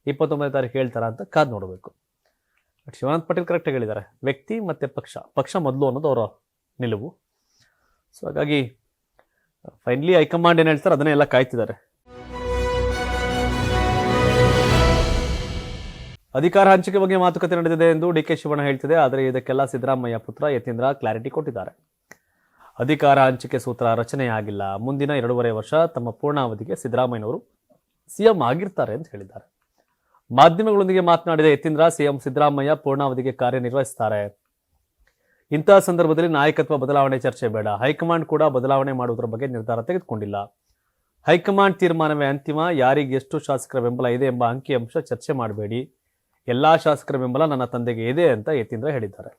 ಇಪ್ಪತ್ತೊಂಬತ್ತನೇ ತಾರೀಕು ಹೇಳ್ತಾರ ಅಂತ ಕಾದ್ ನೋಡಬೇಕು. ಬಟ್ ಶಿವಾನಂದ ಪಾಟೀಲ್ ಕರೆಕ್ಟಾಗಿ ಹೇಳಿದ್ದಾರೆ. ವ್ಯಕ್ತಿ ಮತ್ತೆ ಪಕ್ಷ. ಪಕ್ಷ ಮೊದಲು ಅನ್ನೋದು ಅವರ ನಿಲುವು. ಸೊ ಹಾಗಾಗಿ ಫೈನಲಿ ಹೈಕಮಾಂಡ್ ಏನು ಹೇಳ್ತಾರೆ? ಅದನ್ನೇ ಎಲ್ಲ ಕಾಯ್ತಿದ್ದಾರೆ. ಅಧಿಕಾರ ಹಂಚಿಕೆ ಬಗ್ಗೆ ಮಾತುಕತೆ ನಡೆದಿದೆ ಎಂದು ಡಿ ಕೆ ಶಿವಣ್ಣ ಹೇಳ್ತಿದೆ. ಆದರೆ ಇದಕ್ಕೆಲ್ಲ ಸಿದ್ದರಾಮಯ್ಯ ಪುತ್ರ ಯತೀಂದ್ರ ಕ್ಲಾರಿಟಿ ಕೊಟ್ಟಿದ್ದಾರೆ. ಅಧಿಕಾರ ಹಂಚಿಕೆ ಸೂತ್ರ ರಚನೆಯಾಗಿಲ್ಲ ಮುಂದಿನ ಎರಡೂವರೆ ವರ್ಷ ತಮ್ಮ ಪೂರ್ಣಾವಧಿಗೆ ಸಿದ್ದರಾಮಯ್ಯನವರು ಸಿಎಂ ಆಗಿರ್ತಾರೆ ಅಂತ ಹೇಳಿದ್ದಾರೆ. ಮಾಧ್ಯಮಗಳೊಂದಿಗೆ ಮಾತನಾಡಿದ ಯತೀಂದ್ರ, ಸಿಎಂ ಸಿದ್ದರಾಮಯ್ಯ ಪೂರ್ಣಾವಧಿಗೆ ಕಾರ್ಯನಿರ್ವಹಿಸುತ್ತಾರೆ ಇಂತಹ ಸಂದರ್ಭದಲ್ಲಿ ನಾಯಕತ್ವ ಬದಲಾವಣೆ ಚರ್ಚೆ ಬೇಡ. ಹೈಕಮಾಂಡ್ ಕೂಡ ಬದಲಾವಣೆ ಮಾಡುವುದರ ಬಗ್ಗೆ ನಿರ್ಧಾರ ತೆಗೆದುಕೊಂಡಿಲ್ಲ. ಹೈಕಮಾಂಡ್ ತೀರ್ಮಾನವೇ ಅಂತಿಮ. ಯಾರಿಗೆ ಎಷ್ಟು ಶಾಸಕರ ಬೆಂಬಲ ಇದೆ ಎಂಬ ಅಂಕಿಅಂಶ ಚರ್ಚೆ ಮಾಡಬೇಡಿ. ಎಲ್ಲಾ ಶಾಸಕರ ಬೆಂಬಲ ನನ್ನ ತಂದೆಗೆ ಇದೆ ಅಂತ ಯತೀಂದ್ರ ಹೇಳಿದ್ದಾರೆ.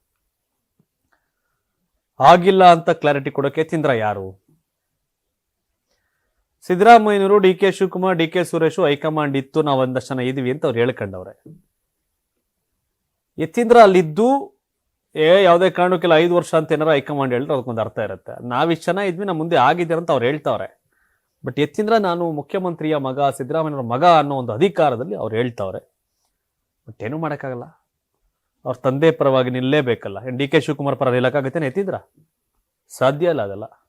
ಆಗಿಲ್ಲ ಅಂತ ಕ್ಲಾರಿಟಿ ಕೊಡೋಕೆ ಯತೀಂದ್ರ ಯಾರು? ಸಿದ್ದರಾಮಯ್ಯನವರು D K Shivakumar, D K Suresh high command ಇತ್ತು ನಾವು ಒಂದಷ್ಟು ಜನ ಇದೀವಿ ಅಂತ ಅವ್ರು ಹೇಳ್ಕೊಂಡವ್ರೆ. ಯತೀಂದ್ರ ಅಲ್ಲಿದ್ದು ಏ, ಯಾವುದೇ ಕಾರಣಕ್ಕೆಲ್ಲ, ಐದು ವರ್ಷ ಅಂತ ಏನಾರ ಹೈಕಮಾಂಡ್ ಹೇಳಿದ್ರೆ ಅದಕ್ಕೊಂದು ಅರ್ಥ ಇರುತ್ತೆ. ನಾವಿಷ್ಟು ಜನ ಇದ್ವಿ ನಮ್ಮ ಮುಂದೆ ಆಗಿದೆ ಅಂತ ಅವ್ರು ಹೇಳ್ತಾವ್ರೆ. ಬಟ್ ಎತ್ತಿಂದ್ರ ನಾನು ಮುಖ್ಯಮಂತ್ರಿಯ ಮಗ ಸಿದ್ದರಾಮಯ್ಯವ್ರ ಮಗ ಅನ್ನೋ ಒಂದು ಅಧಿಕಾರದಲ್ಲಿ ಅವ್ರು ಹೇಳ್ತಾವ್ರೆ. ಬಟ್ ಏನೂ ಮಾಡೋಕ್ಕಾಗಲ್ಲ. ಅವ್ರ ತಂದೆ ಪರವಾಗಿ ನಿಲ್ಲೇಬೇಕಲ್ಲ. ಡಿ ಕೆ ಶಿವಕುಮಾರ್ ಪರ ನಿಲ್ಲಕ್ಕಾಗತ್ತೇನೆ ಎತ್ತಿದ್ರ? ಸಾಧ್ಯ ಇಲ್ಲ ಅದೆಲ್ಲ.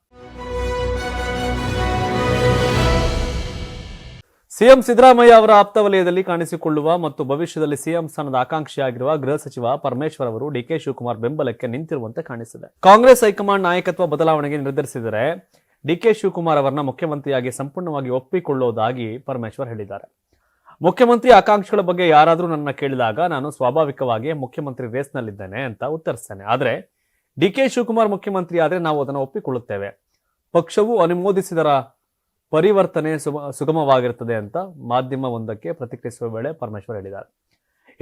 ಸಿಎಂ ಸಿದ್ದರಾಮಯ್ಯ ಅವರ ಆಪ್ತ ವಲಯದಲ್ಲಿ ಕಾಣಿಸಿಕೊಳ್ಳುವ ಮತ್ತು ಭವಿಷ್ಯದಲ್ಲಿ ಸಿಎಂ ಸ್ಥಾನದ ಆಕಾಂಕ್ಷಿಯಾಗಿರುವ ಗೃಹ ಸಚಿವ ಪರಮೇಶ್ವರ್ ಅವರು ಡಿಕೆ ಶಿವಕುಮಾರ್ ಬೆಂಬಲಕ್ಕೆ ನಿಂತಿರುವಂತೆ ಕಾಣಿಸಿದೆ. ಕಾಂಗ್ರೆಸ್ ಹೈಕಮಾಂಡ್ ನಾಯಕತ್ವ ಬದಲಾವಣೆಗೆ ನಿರ್ಧರಿಸಿದರೆ ಡಿಕೆ ಶಿವಕುಮಾರ್ ಅವರನ್ನ ಮುಖ್ಯಮಂತ್ರಿಯಾಗಿ ಸಂಪೂರ್ಣವಾಗಿ ಒಪ್ಪಿಕೊಳ್ಳುವುದಾಗಿ ಪರಮೇಶ್ವರ್ ಹೇಳಿದ್ದಾರೆ. ಮುಖ್ಯಮಂತ್ರಿ ಆಕಾಂಕ್ಷಿಗಳ ಬಗ್ಗೆ ಯಾರಾದರೂ ನನ್ನ ಕೇಳಿದಾಗ ನಾನು ಸ್ವಾಭಾವಿಕವಾಗಿ ಮುಖ್ಯಮಂತ್ರಿ ರೇಸ್ನಲ್ಲಿದ್ದೇನೆ ಅಂತ ಉತ್ತರಿಸ್ತೇನೆ. ಆದರೆ ಡಿಕೆ ಶಿವಕುಮಾರ್ ಮುಖ್ಯಮಂತ್ರಿ ಆದರೆ ನಾವು ಅದನ್ನು ಒಪ್ಪಿಕೊಳ್ಳುತ್ತೇವೆ. ಪಕ್ಷವು ಅನುಮೋದಿಸಿದರ ಪರಿವರ್ತನೆ ಸುಗಮವಾಗಿರುತ್ತದೆ ಅಂತ ಮಾಧ್ಯಮ ಒಂದಕ್ಕೆ ಪ್ರತಿಕ್ರಿಯಿಸುವ ವೇಳೆ ಪರಮೇಶ್ವರ್ ಹೇಳಿದ್ದಾರೆ.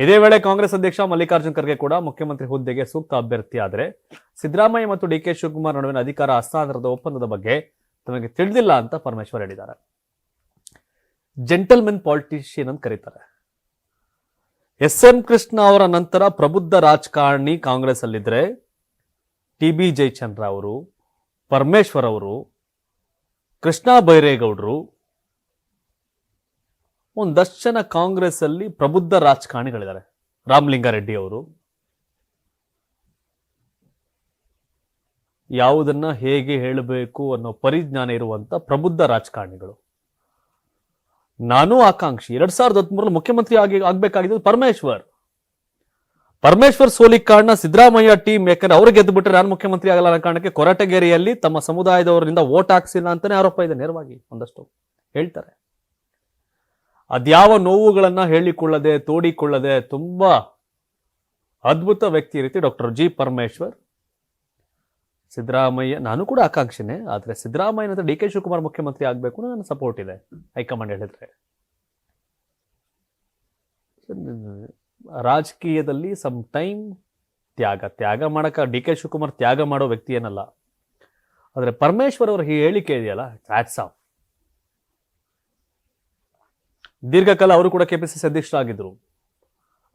ಇದೇ ವೇಳೆ ಕಾಂಗ್ರೆಸ್ ಅಧ್ಯಕ್ಷ ಮಲ್ಲಿಕಾರ್ಜುನ್ ಖರ್ಗೆ ಕೂಡ ಮುಖ್ಯಮಂತ್ರಿ ಹುದ್ದೆಗೆ ಸೂಕ್ತ ಅಭ್ಯರ್ಥಿ ಆದರೆ ಸಿದ್ದರಾಮಯ್ಯ ಮತ್ತು ಡಿ ಕೆ ಶಿವಕುಮಾರ್ ನಡುವಿನ ಅಧಿಕಾರ ಹಸ್ತಾಂತರದ ಒಪ್ಪಂದದ ಬಗ್ಗೆ ತಮಗೆ ತಿಳಿದಿಲ್ಲ ಅಂತ ಪರಮೇಶ್ವರ್ ಹೇಳಿದ್ದಾರೆ. ಜೆಂಟಲ್ಮೆನ್ ಪಾಲಿಟಿಷಿಯನ್ ಅಂತ ಕರೀತಾರೆ. ಎಸ್ ಎಂ ಕೃಷ್ಣ ಅವರ ನಂತರ ಪ್ರಬುದ್ಧ ರಾಜಕಾರಣಿ ಕಾಂಗ್ರೆಸ್ ಅಲ್ಲಿದ್ರೆ ಟಿ ಬಿ ಜಯಚಂದ್ರ ಅವರು, ಪರಮೇಶ್ವರ್ ಅವರು ಕೃಷ್ಣ ಬೈರೇಗೌಡರು ಒಂದಷ್ಟು ಜನ ಕಾಂಗ್ರೆಸ್ ಅಲ್ಲಿ ಪ್ರಬುದ್ಧ ರಾಜಕಾರಣಿಗಳಿದ್ದಾರೆ. ರಾಮಲಿಂಗಾರೆಡ್ಡಿ ಅವರು. ಯಾವುದನ್ನ ಹೇಗೆ ಹೇಳಬೇಕು ಅನ್ನೋ ಪರಿಜ್ಞಾನ ಇರುವಂತ ಪ್ರಬುದ್ಧ ರಾಜಕಾರಣಿಗಳು. ನಾನು ಆಕಾಂಕ್ಷಿ, ಎರಡ್ ಸಾವಿರದ ಹದಿಮೂರಲ್ಲಿ ಮುಖ್ಯಮಂತ್ರಿ ಆಗಿ ಆಗ್ಬೇಕಾಗಿದ್ದು ಪರಮೇಶ್ವರ್. ಪರಮೇಶ್ವರ್ ಸೋಲಿ ಕಾರಣ ಸಿದ್ದರಾಮಯ್ಯ ಟೀಮ್ ಯಾಕಂದ್ರೆ ಅವ್ರು ಗೆದ್ದು ಬಿಟ್ರೆ ನಾನು ಮುಖ್ಯಮಂತ್ರಿ ಆಗಲ್ಲ ಅನ್ನೋ ಕಾರಣಕ್ಕೆ ಕೊರಟಗೆರೆಯಲ್ಲಿ ತಮ್ಮ ಸಮುದಾಯದವರಿಂದ ವೋಟ್ ಹಾಕ್ಸಿಲ್ಲ ಅಂತಾನೆ ಆರೋಪ ಇದೆ. ನೇರವಾಗಿ ಒಂದಷ್ಟು ಹೇಳ್ತಾರೆ. ಅದ್ಯಾವ ನೋವುಗಳನ್ನ ಹೇಳಿಕೊಳ್ಳದೆ, ತೋಡಿಕೊಳ್ಳದೆ ತುಂಬಾ ಅದ್ಭುತ ವ್ಯಕ್ತಿ ರೀತಿ ಡಾಕ್ಟರ್ ಜಿ ಪರಮೇಶ್ವರ್. ಸಿದ್ದರಾಮಯ್ಯ, ನಾನು ಕೂಡ ಆಕಾಂಕ್ಷಿನೇ, ಆದರೆ ಸಿದ್ದರಾಮಯ್ಯ ನಂತರ ಡಿ ಕೆ ಶಿವಕುಮಾರ್ ಮುಖ್ಯಮಂತ್ರಿ ಆಗಬೇಕು ನನ್ನ ಸಪೋರ್ಟ್ ಇದೆ, ಹೈಕಮಾಂಡ್ ಹೇಳಿದ್ರೆ. ರಾಜಕೀಯದಲ್ಲಿ ಸಮ್ ಟೈಮ್ ತ್ಯಾಗ. ತ್ಯಾಗ ಮಾಡೋಕೆ ಡಿ ಕೆ ಶಿವಕುಮಾರ್ ತ್ಯಾಗ ಮಾಡೋ ವ್ಯಕ್ತಿ ಏನಲ್ಲ ಆದರೆ ಪರಮೇಶ್ವರ್ ಅವರ ಈ ಹೇಳಿಕೆ ಇದೆಯಲ್ಲ ಆಫ್ ದೀರ್ಘಕಾಲ ಅವರು ಕೂಡ ಕೆಪಿಸಿಸಿ ಅಧ್ಯಕ್ಷರಾಗಿದ್ದರು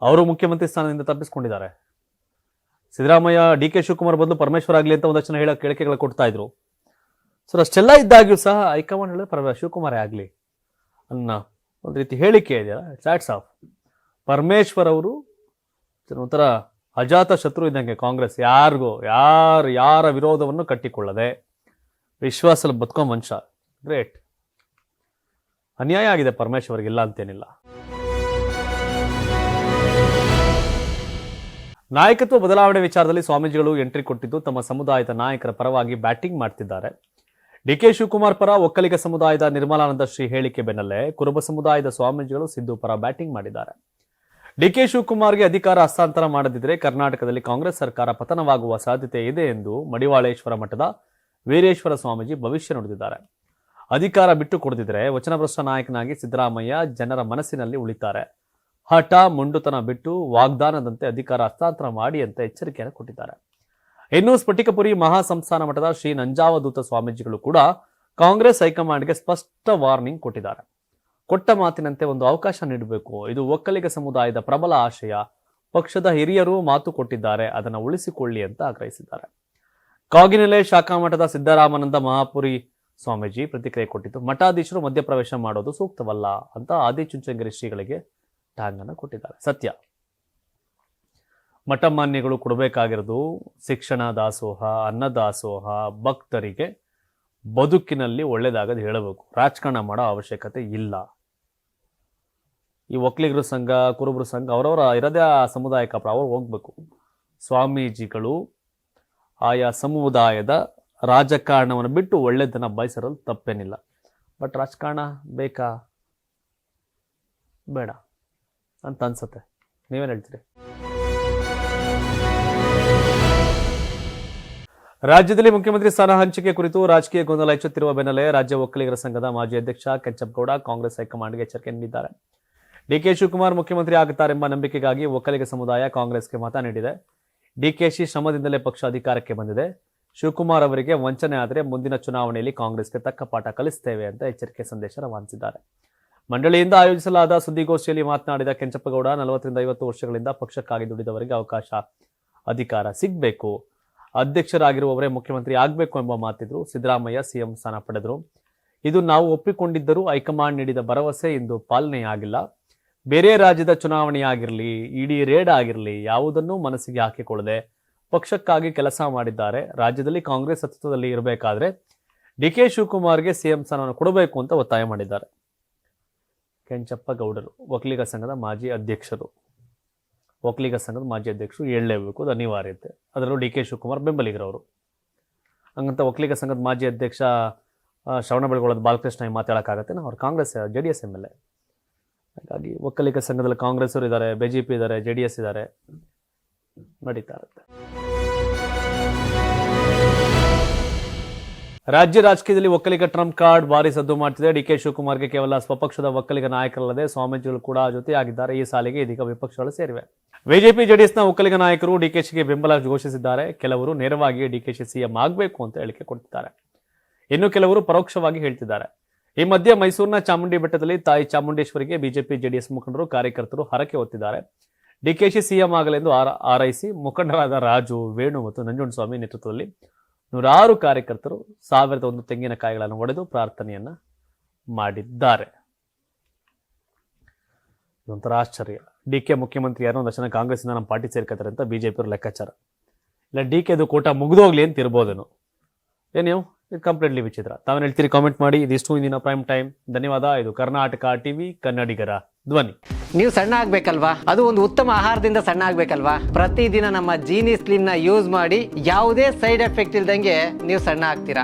ಅವರು ಮುಖ್ಯಮಂತ್ರಿ ಸ್ಥಾನದಿಂದ ತಪ್ಪಿಸ್ಕೊಂಡಿದ್ದಾರೆ. ಸಿದ್ದರಾಮಯ್ಯ, ಡಿ ಕೆ ಶಿವಕುಮಾರ್ ಬದಲು ಪರಮೇಶ್ವರ್ ಆಗಲಿ ಅಂತ ಒಂದಷ್ಟು ಜನ ಹೇಳೋ ಹೇಳಿಕೆಗಳು ಕೊಡ್ತಾ ಇದ್ರು. ಸೊ ಅಷ್ಟೆಲ್ಲ ಇದ್ದಾಗ್ಯೂ ಸಹ ಹೈಕಮಾಂಡ್ ಹೇಳಿದ್ರೆ ಪರ ಶಿವಕುಮಾರೇ ಆಗಲಿ ಅನ್ನೋ ಒಂದು ರೀತಿ ಹೇಳಿಕೆ ಇದೆಯಲ್ಲ ಚಾಟ್ಸ್ ಆಫ್ ಪರಮೇಶ್ವರ್ ಅವರು ಒಂಥರ ಅಜಾತ ಶತ್ರು ಇದ್ದಂಗೆ ಕಾಂಗ್ರೆಸ್ ಯಾರಿಗೂ, ಯಾರು ಯಾರ ವಿರೋಧವನ್ನು ಕಟ್ಟಿಕೊಳ್ಳದೆ ವಿಶ್ವಾಸದಲ್ಲಿ ಬದುಕೋ ಮನುಷ್ಯ ಗ್ರೇಟ್ ಅನ್ಯಾಯ ಆಗಿದೆ ಪರಮೇಶ್ವರ್ಗೆ ಇಲ್ಲ ಅಂತೇನಿಲ್ಲ. ನಾಯಕತ್ವ ಬದಲಾವಣೆ ವಿಚಾರದಲ್ಲಿ ಸ್ವಾಮೀಜಿಗಳು ಎಂಟ್ರಿ ಕೊಟ್ಟಿದ್ದು ತಮ್ಮ ಸಮುದಾಯದ ನಾಯಕರ ಪರವಾಗಿ ಬ್ಯಾಟಿಂಗ್ ಮಾಡ್ತಿದ್ದಾರೆ. ಡಿ ಕೆ ಶಿವಕುಮಾರ್ ಪರ ಒಕ್ಕಲಿಗ ಸಮುದಾಯದ ನಿರ್ಮಲಾನಂದ ಶ್ರೀ ಹೇಳಿಕೆ ಬೆನ್ನಲ್ಲೇ ಕುರುಬ ಸಮುದಾಯದ ಸ್ವಾಮೀಜಿಗಳು ಸಿದ್ದು ಪರ ಬ್ಯಾಟಿಂಗ್ ಮಾಡಿದ್ದಾರೆ. ಡಿ ಕೆ ಶಿವಕುಮಾರ್ಗೆ ಅಧಿಕಾರ ಹಸ್ತಾಂತರ ಮಾಡದಿದ್ದರೆ ಕರ್ನಾಟಕದಲ್ಲಿ ಕಾಂಗ್ರೆಸ್ ಸರ್ಕಾರ ಪತನವಾಗುವ ಸಾಧ್ಯತೆ ಇದೆ ಎಂದು ಮಡಿವಾಳೇಶ್ವರ ಮಠದ ವೀರೇಶ್ವರ ಸ್ವಾಮೀಜಿ ಭವಿಷ್ಯ ನುಡಿದಿದ್ದಾರೆ. ಅಧಿಕಾರ ಬಿಟ್ಟು ಕೊಡದಿದ್ರೆ ವಚನಭ್ರಷ್ಟ ನಾಯಕನಾಗಿ ಸಿದ್ದರಾಮಯ್ಯ ಜನರ ಮನಸ್ಸಿನಲ್ಲಿ ಉಳಿತಾರೆ. ಹಠ ಮುಂಡುತನ ಬಿಟ್ಟು ವಾಗ್ದಾನದಂತೆ ಅಧಿಕಾರ ಹಸ್ತಾಂತರ ಮಾಡಿ ಅಂತ ಎಚ್ಚರಿಕೆಯನ್ನು ಕೊಟ್ಟಿದ್ದಾರೆ. ಇನ್ನು ಸ್ಫಟಿಕಪುರಿ ಮಹಾಸಂಸ್ಥಾನ ಮಠದ ಶ್ರೀ ನಂಜಾವಧೂತ ಸ್ವಾಮೀಜಿಗಳು ಕೂಡ ಕಾಂಗ್ರೆಸ್ ಹೈಕಮಾಂಡ್ಗೆ ಸ್ಪಷ್ಟ ವಾರ್ನಿಂಗ್ ಕೊಟ್ಟಿದ್ದಾರೆ. ಕೊಟ್ಟ ಮಾತಿನಂತೆ ಒಂದು ಅವಕಾಶ ನೀಡಬೇಕು. ಇದು ಒಕ್ಕಲಿಗ ಸಮುದಾಯದ ಪ್ರಬಲ ಆಶಯ. ಪಕ್ಷದ ಹಿರಿಯರು ಮಾತು ಕೊಟ್ಟಿದ್ದಾರೆ. ಅದನ್ನು ಉಳಿಸಿಕೊಳ್ಳಿ ಅಂತ ಆಗ್ರಹಿಸಿದ್ದಾರೆ. ಕಾಗಿನೆಲೆ ಶಾಖಾ ಮಠದ ಸಿದ್ದರಾಮಾನಂದ ಮಹಾಪುರಿ ಸ್ವಾಮೀಜಿ ಪ್ರತಿಕ್ರಿಯೆ ಕೊಟ್ಟಿದ್ದು, ಮಠಾಧೀಶರು ಮಧ್ಯಪ್ರವೇಶ ಮಾಡೋದು ಸೂಕ್ತವಲ್ಲ ಅಂತ ಆದಿಚುಂಚನಗಿರಿ ಶ್ರೀಗಳಿಗೆ ಟಾಂಗನ್ನು ಕೊಟ್ಟಿದ್ದಾರೆ. ಸತ್ಯ. ಮಠಮಾನ್ಯಗಳು ಕೊಡಬೇಕಾಗಿರೋದು ಶಿಕ್ಷಣ ದಾಸೋಹ ಅನ್ನದಾಸೋಹ ಭಕ್ತರಿಗೆ ಬದುಕಿನಲ್ಲಿ ಒಳ್ಳೆಯದಾಗದು ಹೇಳಬೇಕು. ರಾಜಕಾರಣ ಮಾಡೋ ಅವಶ್ಯಕತೆ ಇಲ್ಲ. ಈ ಒಕ್ಕಲಿಗರ ಸಂಘ, ಕುರುಬರ ಸಂಘ ಅವರವರ ಇರದೇ ಆ ಸಮುದಾಯ ಕಾಪಾಡ ಅವ್ರು ಹೋಗ್ಬೇಕು. ಸ್ವಾಮೀಜಿಗಳು ಆಯಾ ಸಮುದಾಯದ ರಾಜಕಾರಣವನ್ನು ಬಿಟ್ಟು ಒಳ್ಳೆದನ್ನು ಬಯಸಿರಲು ತಪ್ಪೇನಿಲ್ಲ. ಬಟ್ ರಾಜಕಾರಣ ಬೇಕಾ? ಬೇಡ ಅಂತ ಅನ್ಸುತ್ತೆ. ನೀವೇನು ಹೇಳ್ತೀರಿ? ರಾಜ್ಯದಲ್ಲಿ ಮುಖ್ಯಮಂತ್ರಿ ಸ್ಥಾನ ಹಂಚಿಕೆ ಕುರಿತು ರಾಜಕೀಯ ಗೊಂದಲ ಹೆಚ್ಚುತ್ತಿರುವ ಬೆನ್ನಲ್ಲೇ ರಾಜ್ಯ ಒಕ್ಕಲಿಗರ ಸಂಘದ ಮಾಜಿ ಅಧ್ಯಕ್ಷ ಕೆಂಚಪ್ಪಗೌಡ ಕಾಂಗ್ರೆಸ್ ಹೈಕಮಾಂಡ್ಗೆ ಎಚ್ಚರಿಕೆ ನೀಡಿದ್ದಾರೆ. ಡಿಕೆ ಶಿವಕುಮಾರ್ ಮುಖ್ಯಮಂತ್ರಿ ಆಗುತ್ತಾರೆಂಬ ನಂಬಿಕೆಗಾಗಿ ಒಕ್ಕಲಿಗ ಸಮುದಾಯ ಕಾಂಗ್ರೆಸ್ಗೆ ಮತ ನೀಡಿದೆ. ಡಿಕೆಶಿ ಶ್ರಮದಿಂದಲೇ ಪಕ್ಷ ಅಧಿಕಾರಕ್ಕೆ ಬಂದಿದೆ. ಶಿವಕುಮಾರ್ ಅವರಿಗೆ ವಂಚನೆ ಆದರೆ ಮುಂದಿನ ಚುನಾವಣೆಯಲ್ಲಿ ಕಾಂಗ್ರೆಸ್ಗೆ ತಕ್ಕ ಪಾಠ ಕಲಿಸ್ತೇವೆ ಅಂತ ಎಚ್ಚರಿಕೆ ಸಂದೇಶ ರವಾನಿಸಿದ್ದಾರೆ. ಮಂಡಳಿಯಿಂದ ಆಯೋಜಿಸಲಾದ ಸುದ್ದಿಗೋಷ್ಠಿಯಲ್ಲಿ ಮಾತನಾಡಿದ ಕೆಂಚಪ್ಪಗೌಡ, ನಲವತ್ತರಿಂದ ಐವತ್ತು ವರ್ಷಗಳಿಂದ ಪಕ್ಷಕ್ಕಾಗಿ ದುಡಿದವರಿಗೆ ಅವಕಾಶ, ಅಧಿಕಾರ ಸಿಗಬೇಕು. ಅಧ್ಯಕ್ಷರಾಗಿರುವವರೇ ಮುಖ್ಯಮಂತ್ರಿ ಆಗಬೇಕು ಎಂಬ ಮಾತಿದ್ರು. ಸಿದ್ದರಾಮಯ್ಯ ಸಿಎಂ ಸ್ಥಾನ ಪಡೆದರು. ಇದು ನಾವು ಒಪ್ಪಿಕೊಂಡಿದ್ದರೂ ಹೈಕಮಾಂಡ್ ನೀಡಿದ ಭರವಸೆ ಇಂದು ಪಾಲನೆಯಾಗಿಲ್ಲ. ಬೇರೆ ರಾಜ್ಯದ ಚುನಾವಣೆಯಾಗಿರಲಿ, ಇಡಿ ರೇಡ್ ಆಗಿರಲಿ ಯಾವುದನ್ನೂ ಮನಸ್ಸಿಗೆ ಹಾಕಿಕೊಳ್ಳದೆ ಪಕ್ಷಕ್ಕಾಗಿ ಕೆಲಸ ಮಾಡಿದ್ದಾರೆ. ರಾಜ್ಯದಲ್ಲಿ ಕಾಂಗ್ರೆಸ್ ಅಸ್ತಿತ್ವದಲ್ಲಿ ಇರಬೇಕಾದ್ರೆ ಡಿ ಕೆ ಶಿವಕುಮಾರ್ಗೆ ಸಿಎಂ ಸ್ಥಾನವನ್ನು ಕೊಡಬೇಕು ಅಂತ ಒತ್ತಾಯ ಮಾಡಿದ್ದಾರೆ. ಕೆಂಚಪ್ಪ ಗೌಡರು ಒಕ್ಕಲಿಗ ಸಂಘದ ಮಾಜಿ ಅಧ್ಯಕ್ಷರು. ಒಕ್ಕಲಿಗ ಸಂಘದ ಮಾಜಿ ಅಧ್ಯಕ್ಷರು ಹೇಳಲೇಬೇಕು, ಅದು ಅನಿವಾರ್ಯತೆ. ಅದರಲ್ಲೂ ಡಿ ಕೆ ಶಿವಕುಮಾರ್ ಬೆಂಬಲಿಗರವರು. ಹಂಗಂತ ಒಕ್ಕಲಿಗ ಸಂಘದ ಮಾಜಿ ಅಧ್ಯಕ್ಷ ಶ್ರವಣ ಬೆಳಗೊಳದ ಬಾಲಕೃಷ್ಣ ಮಾತಾಡೋಕ್ಕಾಗತ್ತೆ ಅವ್ರು Congress, J D S M L A. ಹಾಗಾಗಿ ಒಕ್ಕಲಿಗ ಸಂಘದಲ್ಲಿ ಕಾಂಗ್ರೆಸ್ಸರು ಇದ್ದಾರೆ ಬಿ ಜೆ ಪಿ ಇದ್ದಾರೆ ಜೆ ಡಿ ಎಸ್ ಇದ್ದಾರೆ. ನಡೀತಾ ಇರುತ್ತೆ. ರಾಜ್ಯ ರಾಜಕೀಯದಲ್ಲಿ ಒಕ್ಕಲಿಗ ಟ್ರಂಪ್ ಕಾರ್ಡ್ ಭಾರಿ ಸದ್ದು ಮಾಡ್ತಿದೆ. ಡಿ ಕೆ ಶಿವಕುಮಾರ್ಗೆ ಕೇವಲ ಸ್ವಪಕ್ಷದ ಒಕ್ಕಲಿಗ ನಾಯಕರಲ್ಲದೆ ಸ್ವಾಮೀಜಿಗಳು ಕೂಡ ಜೊತೆಯಾಗಿದ್ದಾರೆ. ಈ ಸಾಲಿಗೆ ಇದೀಗ ವಿಪಕ್ಷಗಳು ಸೇರಿವೆ. ಬಿಜೆಪಿ ಜೆಡಿಎಸ್ನ ಒಕ್ಕಲಿಗ ನಾಯಕರು ಡಿಕೆಶಿಗೆ ಬೆಂಬಲ ಘೋಷಿಸಿದ್ದಾರೆ. ಕೆಲವರು ನೇರವಾಗಿ ಡಿಕೆಶಿ ಸಿಎಂ ಆಗಬೇಕು ಅಂತ ಹೇಳಿಕೆ ಕೊಡ್ತಿದ್ದಾರೆ ಇನ್ನು ಕೆಲವರು ಪರೋಕ್ಷವಾಗಿ ಹೇಳ್ತಿದ್ದಾರೆ. ಈ ಮಧ್ಯೆ ಮೈಸೂರಿನ ಚಾಮುಂಡಿ ಬೆಟ್ಟದಲ್ಲಿ ತಾಯಿ ಚಾಮುಂಡೇಶ್ವರಿಗೆ ಬಿಜೆಪಿ ಜೆಡಿಎಸ್ ಮುಖಂಡರು ಕಾರ್ಯಕರ್ತರು ಹರಕೆ ಹೊತ್ತಿದ್ದಾರೆ. ಡಿಕೆಶಿ ಸಿಎಂ ಆಗಲೆಂದು ಆರ, ಆರೈಸಿ ಮುಖಂಡರಾದ ರಾಜು, ವೇಣು ಮತ್ತು ನಂಜುಂಡಸ್ವಾಮಿ ನೇತೃತ್ವದಲ್ಲಿ ನೂರಾರು ಕಾರ್ಯಕರ್ತರು ಸಾವಿರದ ಒಂದು ತೆಂಗಿನಕಾಯಿಗಳನ್ನು ಒಡೆದು ಪ್ರಾರ್ಥನೆಯನ್ನ ಮಾಡಿದ್ದಾರೆ. ಇದೊಂಥರ ಆಶ್ಚರ್ಯ. ಡಿ ಕೆ ಮುಖ್ಯಮಂತ್ರಿ ಯಾರೋ ಒಂದಷ್ಟು ಜನ ಕಾಂಗ್ರೆಸ್ಸಿಂದ ನಮ್ಮ ಪಾರ್ಟಿ ಸೇರ್ಕೋತಾರೆ ಅಂತ ಬಿಜೆಪಿಯವರು ಲೆಕ್ಕಾಚಾರ. ಇಲ್ಲ ಡಿ ಕೆದು ಕೂಟ ಮುಗಿದೋಗ್ಲಿ ಅಂತ ಇರ್ಬೋದೇನೋ. ಏನು ಇದು ಕಂಪ್ಲೀಟ್ಲಿ ವಿಚಿತ್ರ. ತಾವೇನು ಹೇಳ್ತೀರಿ ಕಾಮೆಂಟ್ ಮಾಡಿ. ಇದಿಷ್ಟು ಇಂದಿನ ಪ್ರೈಮ್ ಟೈಮ್ ಧನ್ಯವಾದ. ಇದು ಕರ್ನಾಟಕ ಟಿವಿ ಕನ್ನಡಿಗರ ಧ್ವನಿ. ನೀವು ಸಣ್ಣ ಆಗ್ಬೇಕಲ್ವಾ? ಅದು ಒಂದು ಉತ್ತಮ ಆಹಾರದಿಂದ ಸಣ್ಣ ಆಗ್ಬೇಕಲ್ವಾ? ಪ್ರತಿದಿನ ನಮ್ಮ ಜೀನಿ ಸ್ಲಿಮ್ನ ಯೂಸ್ ಮಾಡಿ ಯಾವುದೇ ಸೈಡ್ ಎಫೆಕ್ಟ್ ಇಲ್ದಂಗೆ ನೀವು ಸಣ್ಣ ಆಗ್ತೀರಾ?